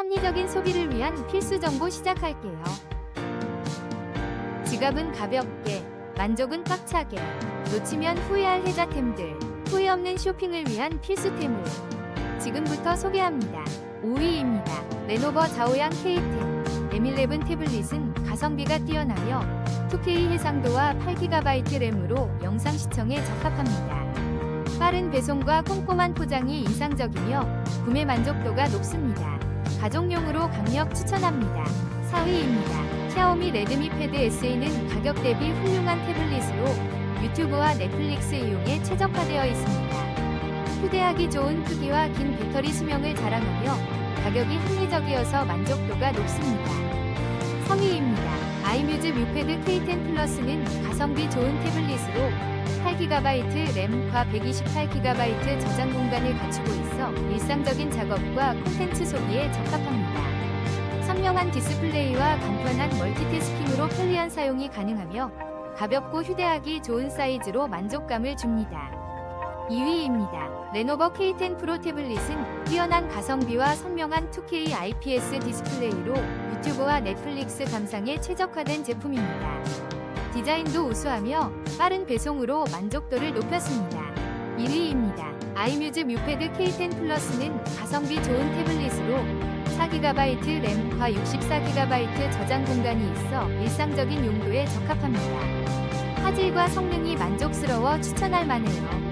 합리적인 소비를 위한 필수 정보 시작할게요. 지갑은 가볍게, 만족은 꽉차게, 놓치면 후회할 혜자템들, 후회 없는 쇼핑을 위한 필수템을 지금부터 소개합니다. 5위입니다. 레노버 자오양 K10 M11 태블릿은 가성비가 뛰어나며 2K 해상도와 8GB 램으로 영상 시청에 적합합니다. 빠른 배송과 꼼꼼한 포장이 인상적이며 구매 만족도가 높습니다. 가족용으로 강력 추천합니다. 4위입니다. 샤오미 레드미 패드 SE는 가격 대비 훌륭한 태블릿으로 유튜브와 넷플릭스 이용에 최적화되어 있습니다. 휴대하기 좋은 크기와 긴 배터리 수명을 자랑하며 가격이 합리적이어서 만족도가 높습니다. 3위입니다. 아이뮤즈 뮤패드 K10 플러스는 가성비 좋은 태블릿으로 8GB 램과 128GB 저장 공간을 갖추고 있어 일상적인 작업과 콘텐츠 소비에 적합합니다. 선명한 디스플레이와 간편한 멀티태스킹으로 편리한 사용이 가능하며 가볍고 휴대하기 좋은 사이즈로 만족감을 줍니다. 2위입니다. 레노버 K10 프로 태블릿은 뛰어난 가성비와 선명한 2K IPS 디스플레이로 유튜브와 넷플릭스 감상에 최적화된 제품입니다. 디자인도 우수하며 빠른 배송으로 만족도를 높였습니다. 1위입니다. 아이뮤즈 뮤패드 K10 플러스는 가성비 좋은 태블릿으로 4GB 램과 64GB 저장 공간이 있어 일상적인 용도에 적합합니다. 화질과 성능이 만족스러워 추천할 만해요.